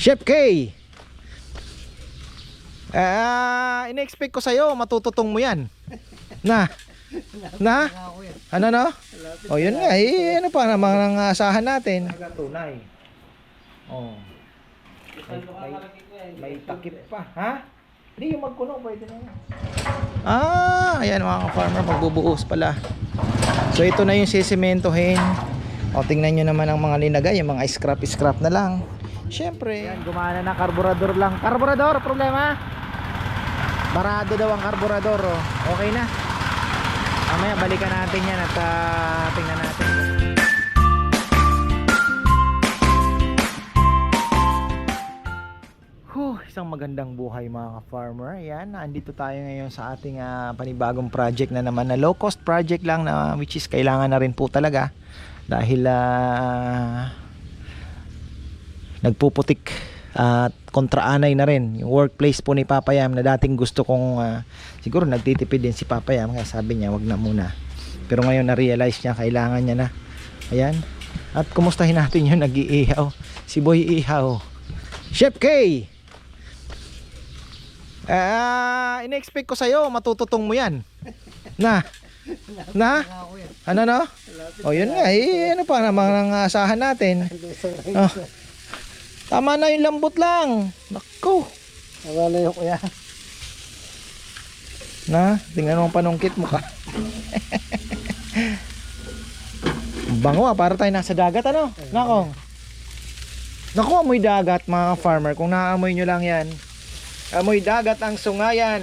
Chef K. Ah, ina-expect ko sa'yo, matututong mo yan. Na. Na? Ano no? O yun nga, eh, ano pa naman ang asahan natin? Tunay. Oh. May, may, takip pa, ha? Hindi, yung magkuno, pwede na yan. Ah, ayan mga farmer magbubuhos pala. So ito na yung sisimentohin. O tingnan nyo naman ang mga linagay, yung mga scrap-scrap na lang. Siyempre. Yan, gumana na karburador lang. Karburador, problema? Barado daw ang karburador. Oh. Okay na. Mamaya balikan natin yan at ah, tingnan natin. Huh, isang magandang buhay mga farmer. Ayan, andito tayo ngayon sa ating ah, panibagong project na naman na low cost project lang na which is kailangan na rin po talaga dahil ah, nagpuputik at kontraanay na rin yung workplace po ni Papa Yam na dating gusto kong ah, siguro nagtitipid din si Papa Yam kaya sabi niya wag na muna pero ngayon na-realize niya kailangan niya na ayan at kumustahin natin yung nag-iihaw si Boy Ihaw Chef K Ah, ina-expect ko sa'yo, matututong mo yan. Na? Na? Ano no? O yun nga, eh, ano pa naman ang asahan natin? Oh. Tama na yung lambot lang. Nako. Nawala yung kuya. Na, tingnan mo ang panungkit mo ka. Bango ah, para tayo nasa dagat ano? Nako. Naku, amoy dagat mga farmer. Kung naamoy nyo lang yan. Amoy dagat ang sungayan.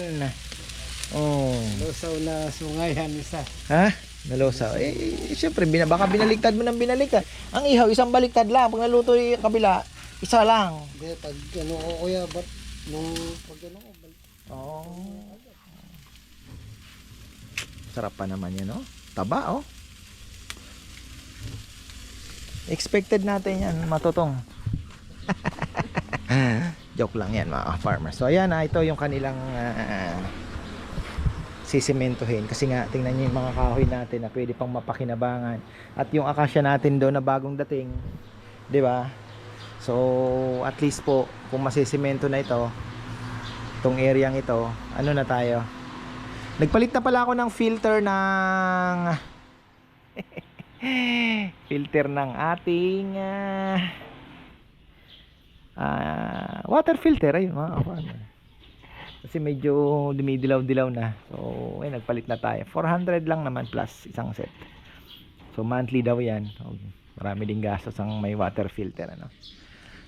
Oh. Lusaw na sungayan isa. Ha? Nalosaw. Eh, eh, syempre, bina, baka binaliktad mo ng binaliktad. Ang ihaw, isang baliktad lang. Pag naluto yung kabila, isa lang. Hindi, pag ano ko kuya, ba't nung pag ano ko, balik. Oh. Sarap pa naman yan, no? Taba, oh. Expected natin yan, matutong. Joke lang yan, mga farmers. So, ayan, ah, ito yung kanilang ah, sisimentohin. Kasi nga, tingnan nyo yung mga kahoy natin na pwede pang mapakinabangan. At yung akasya natin doon na bagong dating, di ba? So, at least po, kung masisimento na ito, itong area ito, ano na tayo? Nagpalit na pala ako ng filter ng filter ng ating ah, ah, water filter ayun kafarmer. Kasi medyo dumidilaw-dilaw na. So, ay nagpalit na tayo. 400 lang naman plus isang set. So, monthly daw 'yan. Marami ding gastos ang may water filter ano.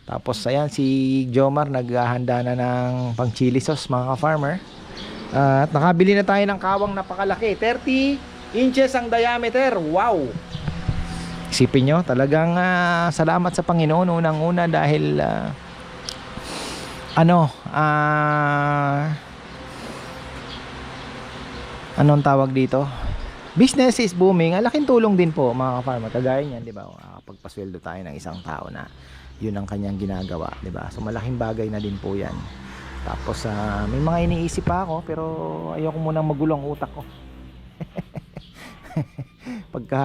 Tapos ayan si Jomar naghahanda na ng pang chili sauce mga ka-farmer. at nakabili na tayo ng kawang napakalaki. 30 inches ang diameter. Wow! Isipin nyo, talagang ah, salamat sa Panginoon unang-una dahil ah, ano, ah anong tawag dito? Business is booming. Ang laking tulong din po mga ka-farmer. Kagaya niyan, di ba? Pagpasweldo tayo ng isang tao na yun ang kanyang ginagawa, ba? So malaking bagay na din po 'yan. Tapos ah, may mga iniisip pa ako pero ayoko munang magulo ang utak ko. Pagka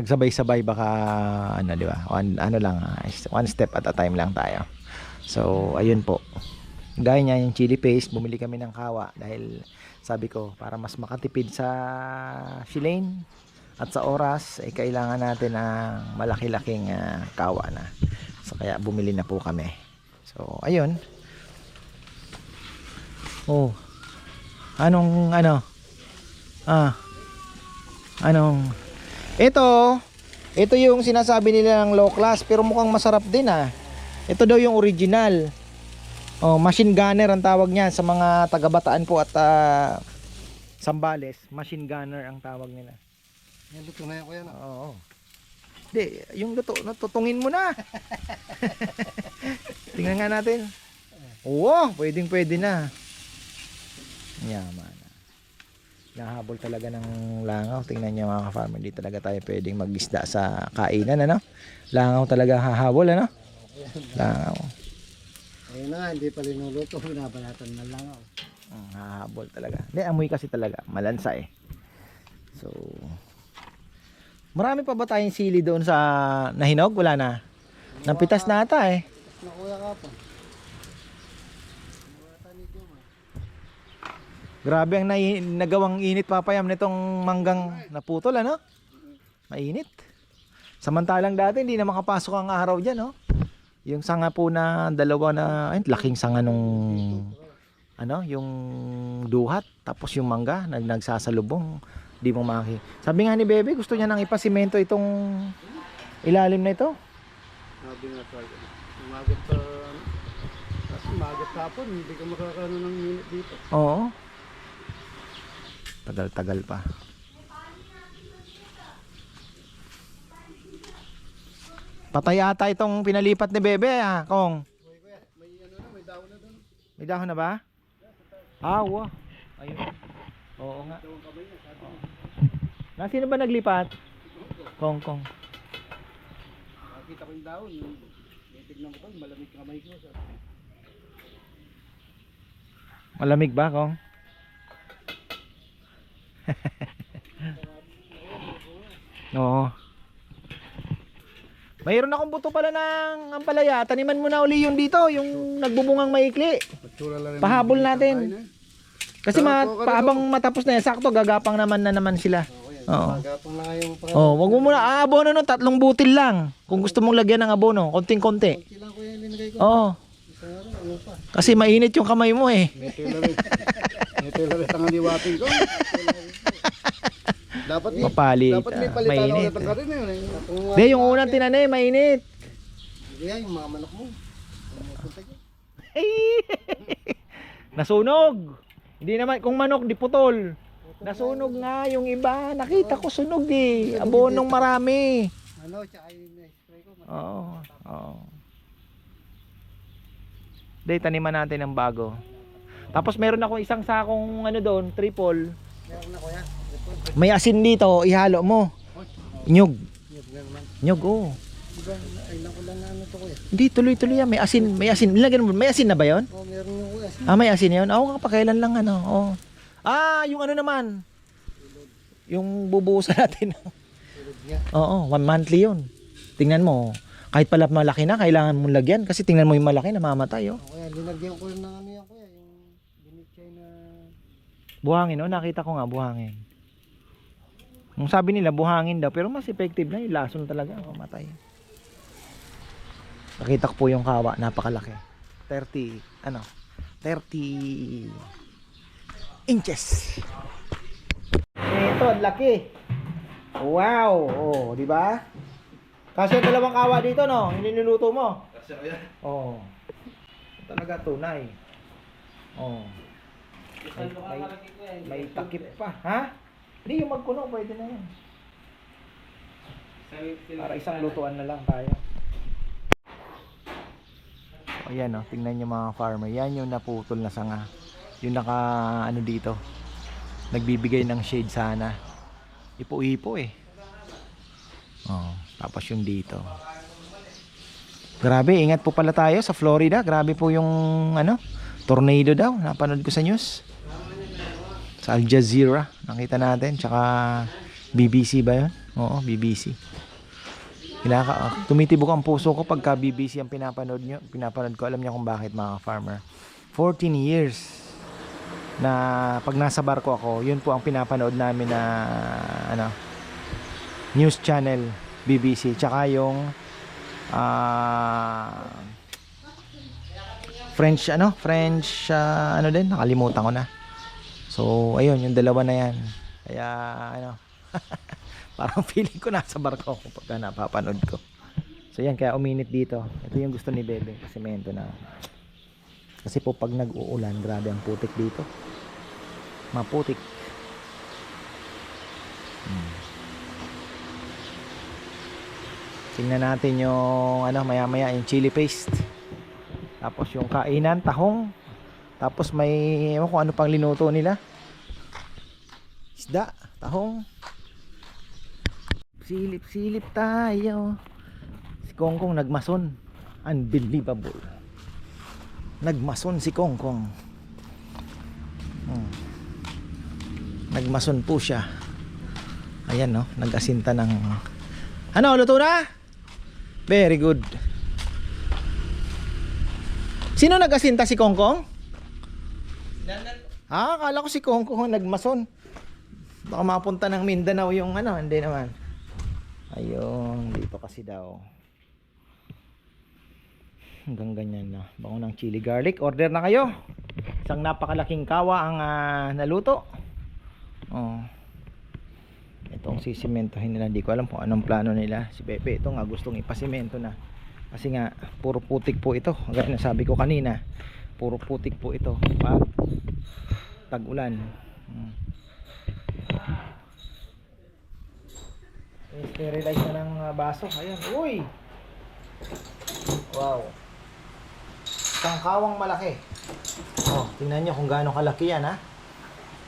nagsabay-sabay baka ano 'di ba? Ano lang, ah, one step at a time lang tayo. So ayun po. Gaya niya yung chili paste, bumili kami ng kawa dahil sabi ko para mas makatipid sa shilane at sa oras ay kailangan natin ng malaki-laking ah, kawa na. So kaya bumili na po kami. So ayun. Oh. Anong ano? Ah. Anong Ito, ito yung sinasabi nila ng low class pero mukhang masarap din ah. Ito daw yung original. Oh, machine gunner ang tawag niyan sa mga taga-Bataan po at ah, Sambales, machine gunner ang tawag nila. Yan, luto na yan kuya. No? Oo. Hindi, yung luto, natutungin mo na. Tingnan nga natin. Oo, pwedeng pwede na. Yaman. Nahabol talaga ng langaw. Tingnan niyo mga ka-farmer, hindi talaga tayo pwedeng magisda sa kainan, ano? Langaw talaga hahabol, ano? Langaw. Ayun na nga, hindi pa linuluto. Binabalatan na lang ako. Mm, hahabol talaga. Hindi, amoy kasi talaga. Malansa eh. So, marami pa ba tayong sili doon sa nahinog? Wala na. Nampitas na ata eh. na kuya kapon. Bata ni Joma. Grabe ang nai- nagawang init papayam nitong manggang naputol ano? Mainit. Samantalang dati hindi na makapasok ang araw diyan, no? Yung sanga po na dalawa na ay laking sanga nung ano, yung duhat tapos yung mangga nag nagsasalubong, di mo maki. Sabi nga ni Bebe, gusto niya nang ipasimento itong ilalim na ito. Sabi nga sa akin. Umagat sa... Kasi umagat hapon, hindi ka makakaano ng minute dito. Oo. Tagal-tagal pa. Patay ata itong pinalipat ni Bebe ah, Kong. May ano na, may daon na doon. May dahon na ba? Ah, wow. Ayun. Oo nga. Na sino ba naglipat? Kong, Kong. Nakita ko yung daon. Titignan ko pa, malamig kamay ko. Malamig ba, Kong? Oo. Mayroon akong buto pala ng ampalaya. Taniman mo na uli yun dito, yung nagbubungang maikli. Patsura lang rin. Pahabol natin. Kasi ma paabang matapos na yan, sakto gagapang naman na naman sila. Oo. Magapang na kayong pang... Oh, wag mo muna ah, abono no, tatlong butil lang. Kung gusto mong lagyan ng abono, konting-konti. Konti lang ko yung linagay ko. Oo. Isa nga rin, ano pa. Kasi mainit yung kamay mo eh. Rin. Meto lang rin ang liwating ko. Dapat may, Mapalit. dapat may ah, palitan ako mainit. ng na yun. eh. Kung Hindi, yung unang tinanay, mainit. Hindi yan, yung mga manok mo. Ko. Nasunog. Hindi naman, kung manok, di putol. Nasunog nga yung iba. Nakita ko sunog eh. Abonong marami. Ano, tsaka yung na-spray ko. Oo. Oo. Hindi, taniman natin ng bago. Tapos meron ako isang sakong ano doon, triple. Meron na kuya. May asin dito, ihalo mo. Nyug. Nyug, oh. Diba, ay lang ko lang na ano to kuya. Hindi, tuloy-tuloy yan. May asin, may asin. Nilagyan mo, may asin na ba yon? Oh, meron yung kuya. Ah, may asin yun? Oo, kapakailan lang ano. Oh. Ah, yung ano naman. Yung bubuhusan natin. Oo, one monthly yun. Tingnan mo. Kahit pala malaki na, kailangan mong lagyan. Kasi tingnan mo yung malaki, namamatay. Oh. Oh, kuya, linagyan ko ng ano yan kuya. Yung binichay na... Buhangin, oh. Nakita ko nga, buhangin. Ang sabi nila, buhangin daw. Pero mas effective na yung lason talaga. Mamatay. Nakita ko po yung kawa. Napakalaki. 30, ano? 30 inches. Ito, ang laki. Wow! Oh, di ba? Kasi dalawang kawa dito, no? Yung niluluto mo. Kasi kuya. Oh. Talaga tunay. Oh. May, may, may takip pa. Ha? Hindi yung magkuno, pwede na yun. Para isang lutuan na lang tayo. O yan o, tingnan nyo mga farmer. Yan yung naputol na sanga. Yung naka, ano dito. Nagbibigay ng shade sana. Ipo-ipo eh. Oh, tapos yung dito. Grabe, ingat po pala tayo sa Florida. Grabe po yung ano, tornado daw. Napanood ko sa news. Sa Al Jazeera, nakita natin. Tsaka BBC ba yun? Oo, BBC. Kinaka, ah, tumitibok ang puso ko pagka BBC ang pinapanood nyo. Pinapanood ko, alam niyo kung bakit mga farmer. 14 years na pag nasa barko ako, yun po ang pinapanood namin na ano, news channel BBC tsaka yung ah French ano French ah, ano din nakalimutan ko na. So ayun yung dalawa na yan. Kaya ano parang feeling ko nasa barko ako pagka napapanood ko. So yan kaya uminit dito. Ito yung gusto ni Bebe semento na kasi po pag nag-uulan grabe ang putik dito maputik hmm. Tingnan natin yung ano maya maya yung chili paste. Tapos yung kainan, tahong. Tapos may ewan ko ano pang linuto nila. Isda, tahong. Silip-silip tayo. Si Kongkong nagmason. Unbelievable. Nagmason si Kongkong. Hmm. Nagmason po siya. Ayan no, nag-asinta ng Ano, luto na? Very good. Sino nag-asinta si Kongkong? Ah, akala ko si Kongkong ang nagmason. Baka mapunta ng Mindanao yung ano, hindi naman. Ayun, dito kasi daw. Hanggang ganyan na. Bango ng chili garlic. Order na kayo. Isang napakalaking kawa ang ah, naluto. Oh. Itong sisimentohin nila. Hindi ko alam kung anong plano nila. Si Pepe ito nga gustong ipasimento na. Kasi nga, puro putik po ito. Agad na sabi ko kanina. Puro putik po ito. Pag tag-ulan. Hmm. I-sterilize na ng ah, baso. Ayan. Uy! Wow. Isang kawang malaki. Oh, tingnan nyo kung gaano kalaki yan, ha?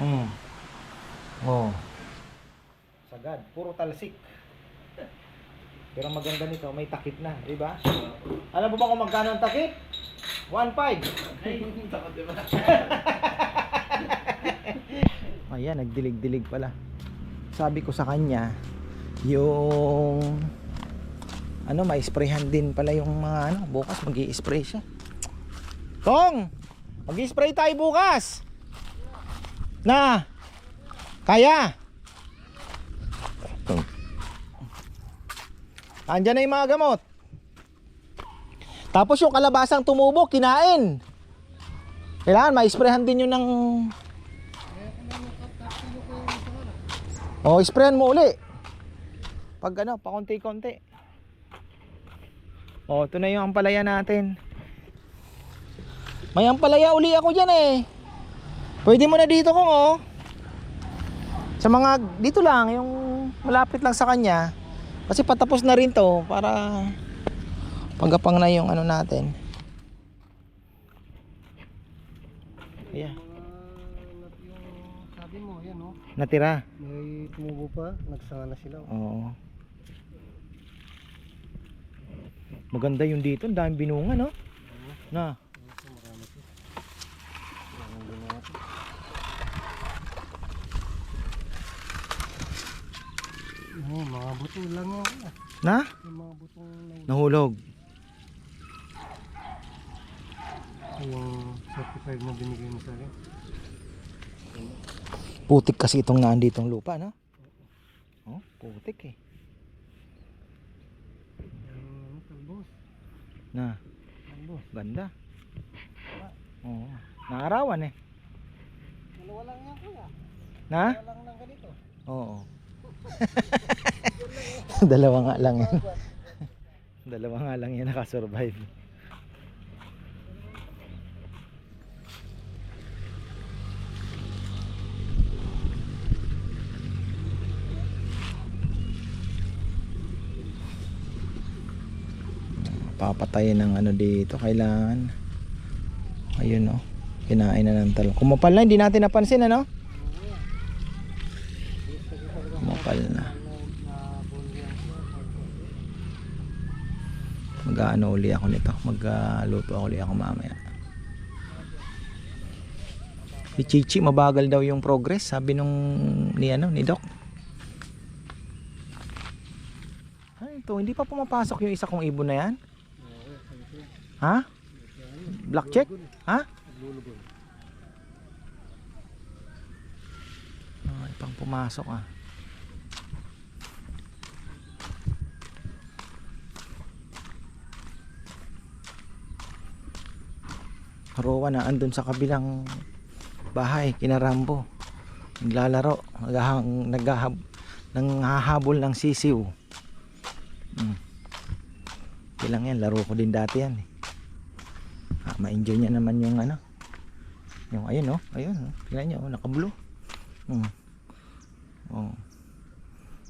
Hmm. Oh. Sagad. Puro talsik. Pero maganda nito, may takip na, di ba? Alam mo ba kung magkano ang takip? 1.5. Ayan, nagdilig-dilig pala. Sabi ko sa kanya, yung ano, ma-sprayhan din pala yung mga ano, bukas mag spray siya. Kong, mag spray tayo bukas. Na, kaya. Andyan na yung mga gamot. Tapos yung kalabasang tumubo, kinain. Kailangan ma-sprayhan din yun ng... O, sprayan mo uli. Pag ano, pa konti-konti. O, ito na yung ampalaya natin. May ampalaya uli ako dyan eh. Pwede mo na dito kung oh. Sa mga, dito lang, yung malapit lang sa kanya. Kasi patapos na rin to para pagapang na yung ano natin. Yung sabi mo, yan oh. natira. May tumubo pa, nagsanga na sila. oh. Oo. Maganda yung dito, ang daming binunga, no? Na. Ito, marami to. Maraming ginawa to. Oo, mga buto lang yan. Na? Yung mga butong nahulog. Nahulog. Yung certified na binigay mo sa akin. Putik kasi itong naanditong lupa, no? Oh, putik eh. Yung talbos. Na, Talbos. ganda. Oo. Naarawan eh. Dalawa lang yan kuya. Na? Dalawa lang lang ganito. Oo. Dalawa nga lang yan. Dalawa nga lang yan nakasurvive. Papatayin ng ano dito. Kailangan. Ayun oh. Kinain na ng talong. Kumapal na, hindi natin napansin ano? Kumapal na. Mag-ano uli ako nito. Magluto ako uli ako mamaya. Si Chichi mabagal daw yung progress, sabi nung ni ano, ni Doc. Ay, ito, hindi pa pumapasok yung isa kong ibon na yan? Ha? Black check? Ha? Ay, pang pumasok ah. Rowa na andun sa kabilang bahay, kina Rambo. Naglalaro, naghahab, nanghahabol ng sisiw. Hmm. Okay lang yan, laro ko din dati yan. Eh. Ah, ma-enjoy niya naman yung ano. Yung ayun oh, ayun oh. Tingnan niyo oh, naka-blue. Hmm. Oh.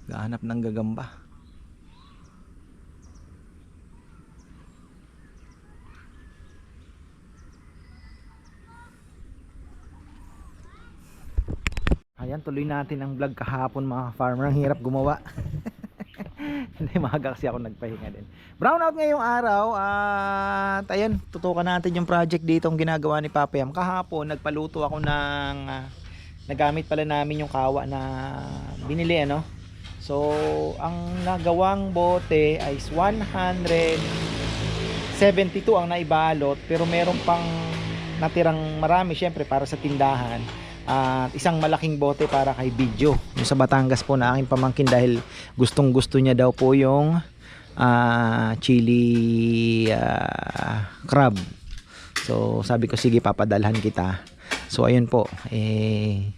Gahanap ng gagamba. Ayan, tuloy natin ang vlog kahapon mga farmer. Ang hirap gumawa. Hindi, maaga kasi ako nagpahinga din. Brown out ngayong araw at ayun, tutukan natin yung project dito ang ginagawa ni Papa Yam. Kahapon, nagpaluto ako ng ah, nagamit pala namin yung kawa na binili ano. So, ang nagawang bote ay is 100 72 ang naibalot pero meron pang natirang marami syempre para sa tindahan at isang malaking bote para kay Bidyo. Yung sa Batangas po na aking pamangkin dahil gustong gusto niya daw po yung ah, chili ah, crab. So sabi ko sige papadalhan kita. So ayun po eh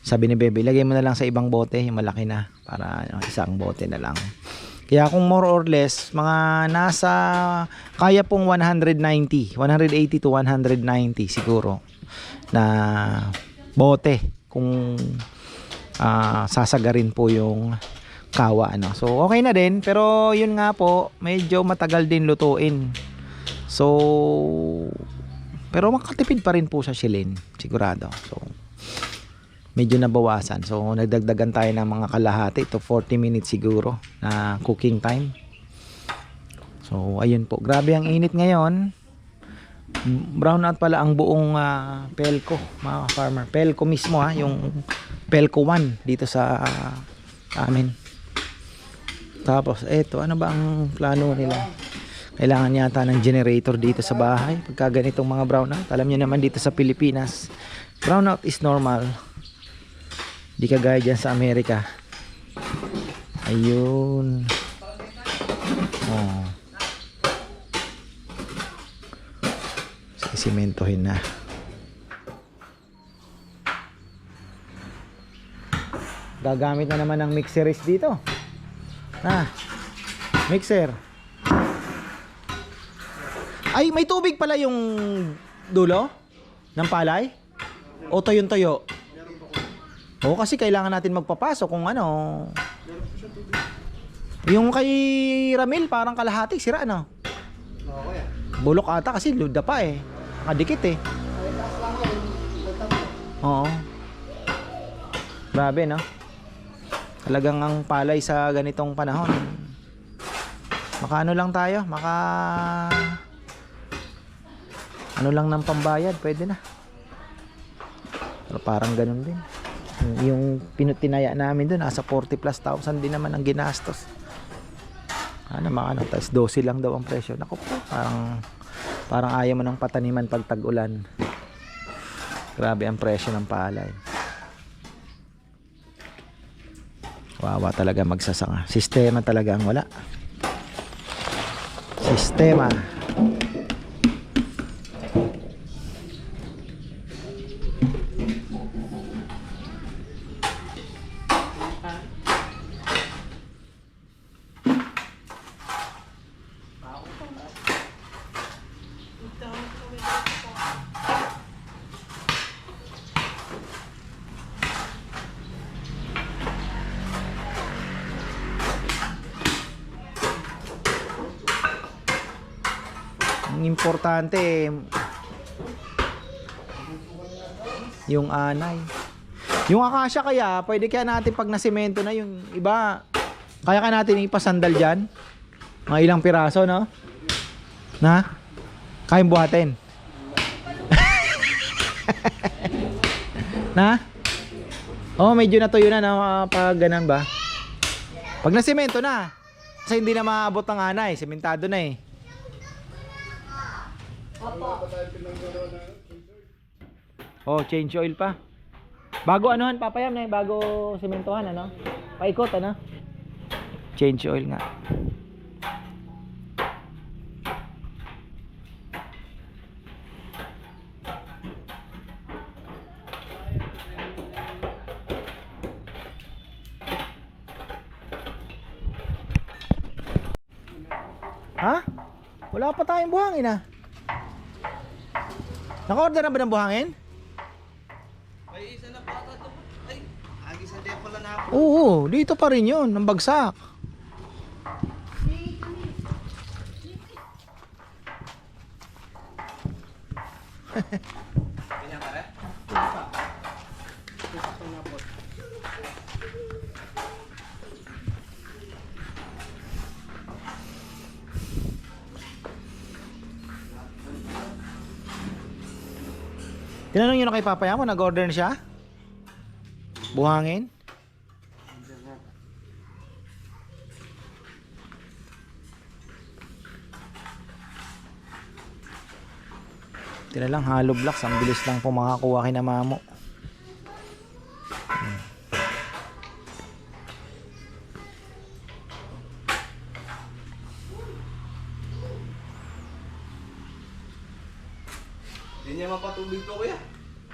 sabi ni Bebe lagay mo na lang sa ibang bote yung malaki na para ano, isang bote na lang. Kaya kung more or less, mga nasa, kaya pong 190, 180 to 190 siguro na bote kung ah, sasagarin po yung kawa. Ano. So okay na din, pero yun nga po, medyo matagal din lutuin. So, pero makatipid pa rin po sa shilin, sigurado. So, medyo nabawasan. So nagdagdagan tayo ng mga kalahati to 40 minutes siguro na cooking time. So ayun po, grabe ang init ngayon. Brown out pala ang buong ah, Pelco, mga farmer. Pelco mismo ha, yung Pelco 1 dito sa ah, amin. Tapos eto, ano ba ang plano nila? Kailangan yata ng generator dito sa bahay pagka ganitong mga brownout. Alam niyo naman dito sa Pilipinas, brownout is normal. Di kagaya dyan sa Amerika. Ayun. Sisimentohin na. Gagamit na naman ng mixeris dito. Na. Mixer. Ay, may tubig pala yung dulo ng palay? O toyon-toyo? Oo, kasi kailangan natin magpapasok kung ano. Yung kay Ramil, parang kalahati, sira ano? Bulok ata kasi luda pa eh. Nakadikit eh. Oo. Grabe no? Talagang ang palay sa ganitong panahon. Maka ano lang tayo? Maka... Ano lang ng pambayad, pwede na. Pero parang ganun din. Yung- pinutinaya namin doon, nasa 40 plus thousand din naman ang ginastos. Ano mga ano, tapos 12 lang daw ang presyo. Naku po, parang parang ayaw mo ng pataniman pag tag-ulan. Grabe ang presyo ng palay. Wawa talaga magsasanga. Sistema talaga ang wala. Sistema. Ang importante yung anay. Yung akasya kaya, pwede kaya natin pag nasemento na yung iba, kaya kaya natin ipasandal dyan? Mga ilang piraso, no? Na? Kayang buhatin. na? Oh, medyo natuyo na na ah, pag ganun ba? Pag nasemento na, kasi hindi na maabot ang anay, sementado na eh. Oh, change oil pa. Bago anuhan, papayam na eh, bago sementohan, ano? Paikot, ano? Change oil nga. Ha? Wala pa tayong buhangin ah. Naka-order na ba ng buhangin? May isa na pa ata to. Ay, agi sa dia pala na Oo, dito pa rin yun, ng bagsak. Ganyan ka rin? Tinanong nyo na kay Papa Yamo, nag-order na siya? Buhangin? Tira lang, hollow blocks. Ang bilis lang po makakuha kay mamo.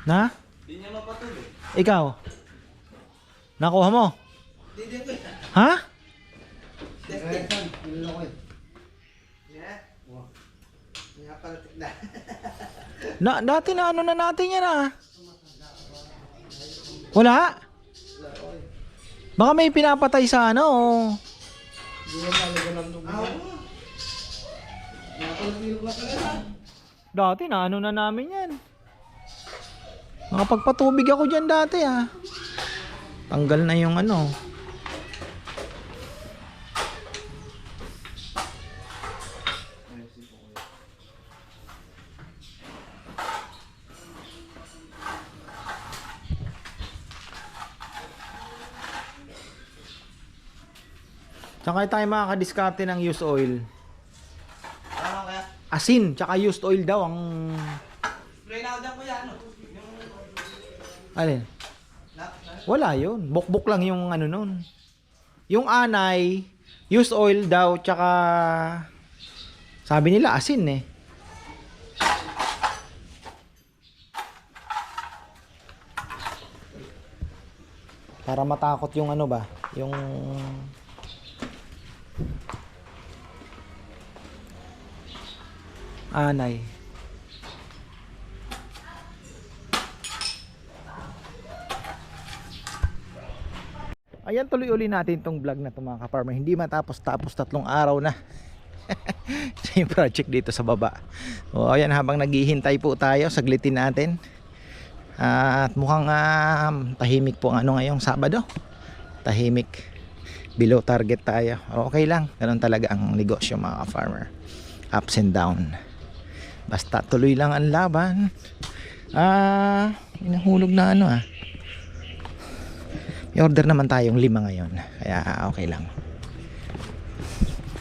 Na? Hindi niya mapatubig. Ikaw? Nakuha mo? Hindi kuya. Ha? Na, dati na ano na natin yan ah. Wala? Baka may pinapatay sa ano. oh. Dati na ano na namin yan. Nakapagpatubig ako dyan dati ah. Tanggal na yung ano. Saan tayo makakadiskarte ng used oil? Asin, tsaka used oil daw ang... Spray na ako dyan kuya. Ano? Yung... Alin? Wala yun. Bukbuk lang yung ano nun. Yung anay, used oil daw, tsaka... Sabi nila asin eh. Para matakot yung ano ba? Yung... Anay. Ayan tuloy uli natin tong vlog na to mga ka-farmer. Hindi matapos tapos tatlong araw na. Yung project dito sa baba. O ayan habang naghihintay po tayo, saglitin natin. At mukhang ah, tahimik po ang ano ngayong Sabado. Tahimik. Below target tayo. Okay lang. Ganun talaga ang negosyo mga ka-farmer. Ups and down. Basta tuloy lang ang laban. Ah, inahulog na ano ah. May order naman tayong lima ngayon. Kaya okay lang.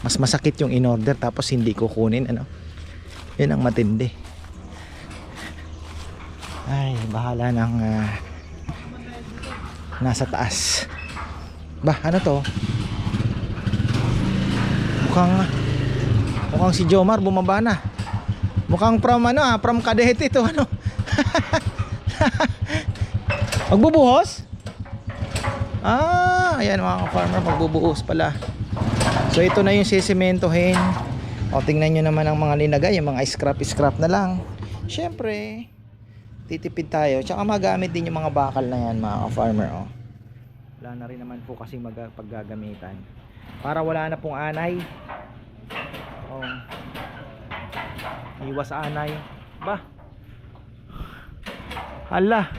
Mas masakit yung in-order tapos hindi kukunin ano. Yun ang matindi. Ay, bahala ng ah, nasa taas. Ba, ano to? Mukhang mukhang si Jomar bumaba na. Mukhang from ano ah, from Kadete to ano. Magbubuhos? Ah, ayan mga farmer magbubuhos pala. So ito na yung sisimentohin. O tingnan nyo naman ang mga linagay, yung mga scrap-scrap na lang. Syempre, titipid tayo. Tsaka magamit din yung mga bakal na yan mga farmer. Oh. Wala na rin naman po kasi paggagamitan. Para wala na pong anay. Oh. Iwas anay. Ba? Hala.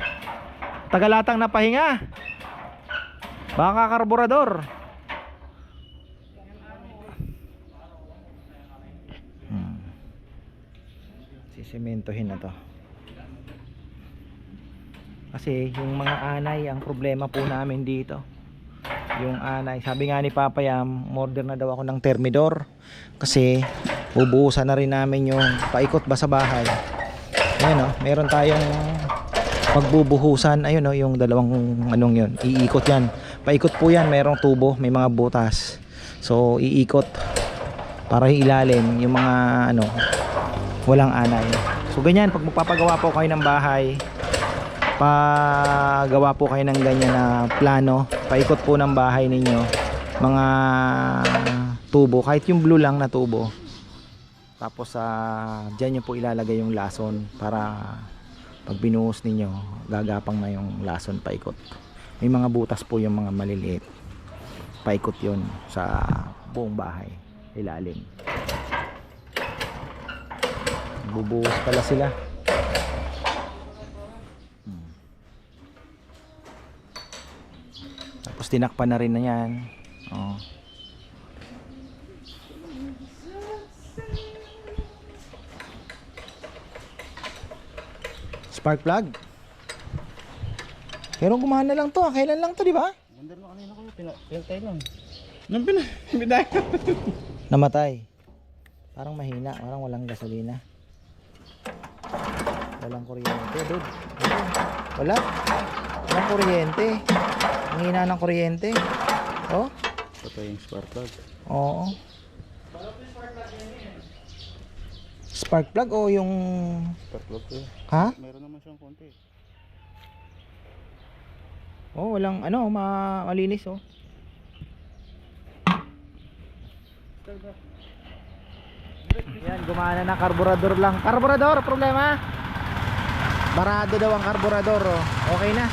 Tagalatang napahinga. Baka karburador. Hmm. Sisimentohin na to. Kasi yung mga anay, ang problema po namin dito. Yung anay, sabi nga ni Papa Yam, na daw ako ng termidor. Kasi bubuhusan na rin namin yung paikot ba sa bahay. Ayun oh, meron tayong pagbubuhusan. Ayun oh, yung dalawang anong yun. Iikot yan. Paikot po yan, merong tubo, may mga butas. So iikot para yung ilalim yung mga ano walang anay. So ganyan pag magpapagawa po kayo ng bahay, pagawa po kayo ng ganyan na plano, paikot po ng bahay ninyo mga tubo, kahit yung blue lang na tubo. Tapos sa diyan nyo po ilalagay yung lason para pag binuhos ninyo, gagapang na yung lason paikot. May mga butas po yung mga maliliit. Paikot yon sa buong bahay, ilalim. Bubuhos pala sila. Hmm. Tapos tinakpan na rin na yan. Oh. Spark plug. Pero gumana lang to. ah. Kailan lang to, di ba? Wonder na kanina ko, pina- pinatay lang. Nang pina, pinatay. Namatay. Parang mahina. Parang walang gasolina. Walang kuryente, dude. Wala. Walang kuryente. Ang hina ng kuryente. Oh? Patay yung spark plug. Oo. Spark plug o yung... Spark plug ko. Ha? Meron naman siyang konti. Oh, walang ano, ma malinis oh. Yan, gumana na karburador lang. Karburador, problema? Barado daw ang karburador oh. Okay na.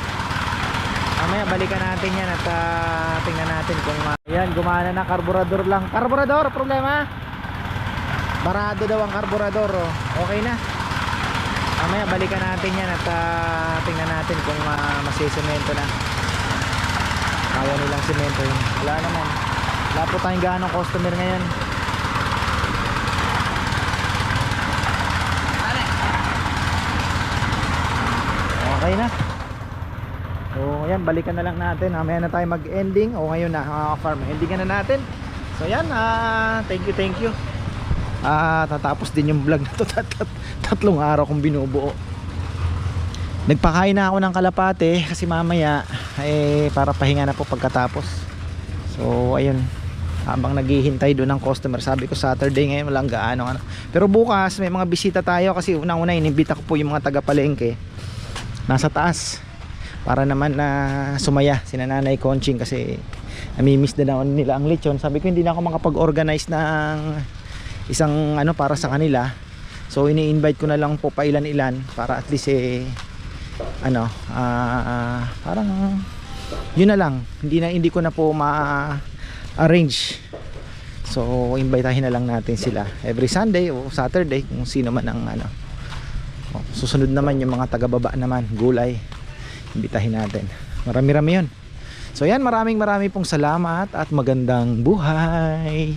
Mamaya balikan natin yan at ah, tingnan natin kung uh, gumana na karburador lang. Karburador, problema? Barado daw ang karburador oh. Okay na. Mamaya balikan natin yan at ah, tingnan natin kung uh, masisemento na. Kaya nilang semento yun. Wala naman. Wala po tayong ganong customer ngayon. Okay na. So, ayan, balikan na lang natin. Mamaya na tayo mag-ending. O ngayon na, mga farm. Endingan na natin. So, ayan. ah thank you, thank you. Ah, tatapos din yung vlog na to. Tat- tat- Tatlong araw kong binubuo. Nagpakain na ako ng kalapate kasi mamaya eh para pahinga na po pagkatapos. So ayun, habang naghihintay doon ng customer, sabi ko Saturday ngayon walang gaano ano. Pero bukas may mga bisita tayo kasi unang-una inimbita ko po yung mga taga Palengke nasa taas para naman na sumaya si Nanay Conching kasi namimiss na daw nila ang lechon. Sabi ko hindi na ako makapag-organize ng isang ano para sa kanila. So ini-invite ko na lang po pa ilan-ilan para at least eh ano ah ah, parang yun na lang. Hindi na hindi ko na po ma-arrange. So invitahin na lang natin sila every Sunday o Saturday kung sino man ang ano. Susunod naman yung mga taga-baba naman gulay. Imbitahin natin. Marami-rami yun. So yan maraming maraming pong salamat at magandang buhay